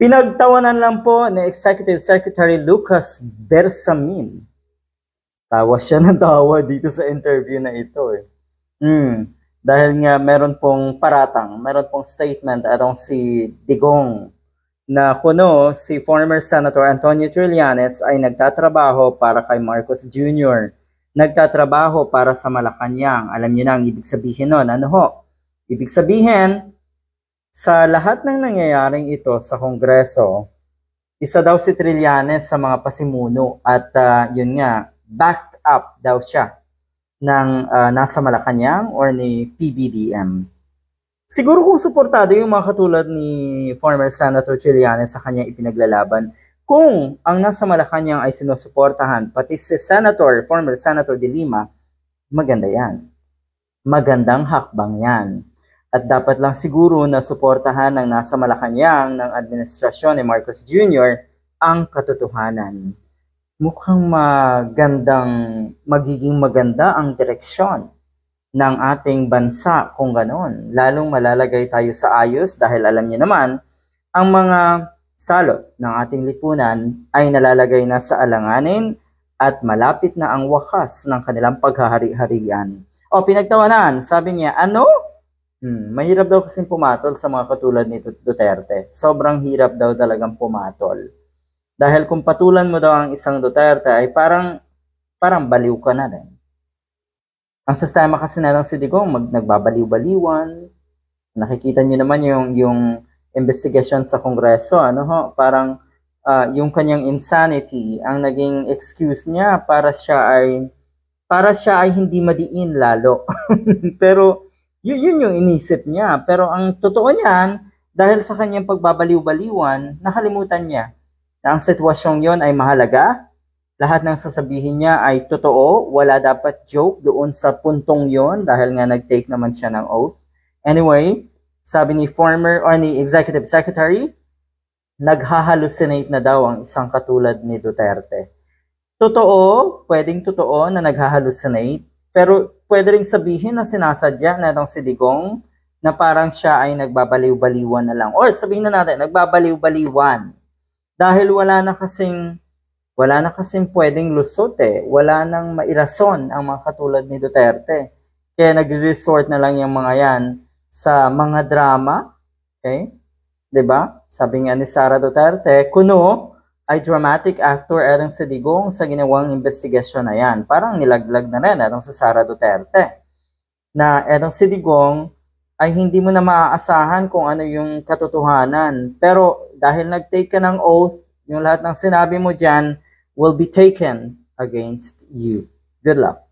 Pinagtawanan lang po ni Executive Secretary Lucas Bersamin. Tawa siya ng tawa dito sa interview na ito eh. Hmm. Dahil nga meron pong paratang, meron pong statement atong si Digong na kuno si former Senator Antonio Trillanes ay nagtatrabaho para kay Marcos Jr. Nagtatrabaho para sa Malacanang. Alam niyo na ang ibig sabihin nun. Ano ho? Ibig sabihin, sa lahat ng nangyayaring ito sa Kongreso, isa daw si Trillanes sa mga pasimuno at ah, yun nga, backed up daw siya ng ah, nasa Malacanang or ni PBBM. Siguro kung suportado yung mga katulad ni former Senator Trillanes sa kanyang ipinaglalaban, kung ang nasa Malacanang ay sinusuportahan, pati si Senator, former Senator De Lima, maganda yan. Magandang hakbang yan. At dapat lang siguro na suportahan ng nasa Malacanang ng administrasyon ni Marcos Jr. ang katotohanan. Mukhang magandang, magiging maganda ang direksyon ng ating bansa kung ganon. Lalong malalagay tayo sa ayos dahil alam niyo naman, ang mga salot ng ating lipunan ay nalalagay na sa alanganin at malapit na ang wakas ng kanilang paghahari-harian. O, pinagtawanan, sabi niya, ano? Hmm, mahirap daw kasing pumatol sa mga katulad ni Duterte. Sobrang hirap daw talagang pumatol. Dahil kung patulan mo daw ang isang Duterte ay parang parang baliw ka na rin. Ang sistema kasi na lang si Digong mag, nagbabaliw-baliwan. Nakikita niyo naman yung yung investigation sa Kongreso, ano ho, parang ah, yung kanyang insanity ang naging excuse niya para siya ay para siya ay hindi madiin lalo. Pero yun, yun yung inisip niya. Pero ang totoo niyan, dahil sa kanyang pagbabaliw-baliwan, nakalimutan niya na ang sitwasyong yon ay mahalaga. Lahat ng sasabihin niya ay totoo. Wala dapat joke doon sa puntong yon dahil nga nag-take naman siya ng oath. Anyway, sabi ni former or ni executive secretary, naghahalucinate na daw ang isang katulad ni Duterte. Totoo, pwedeng totoo na naghahalucinate, pero pwede ring sabihin na sinasadya na itong si Digong na parang siya ay nagbabaliw-baliwan na lang. Or sabihin na natin, nagbabaliw-baliwan. Dahil wala na kasing wala na kasing pwedeng lusot eh. Wala nang mairason ang mga katulad ni Duterte. Kaya nagre-resort na lang yung mga yan sa mga drama. Okay? ba? Sabi nga ni Sara Duterte, kuno ay dramatic actor erang sa digong sa ginawang investigasyon na yan. Parang nilaglag na rin erang sa Sara Duterte. Na erang si Digong ay hindi mo na maaasahan kung ano yung katotohanan. Pero dahil nag-take ka ng oath, yung lahat ng sinabi mo dyan will be taken against you. Good luck.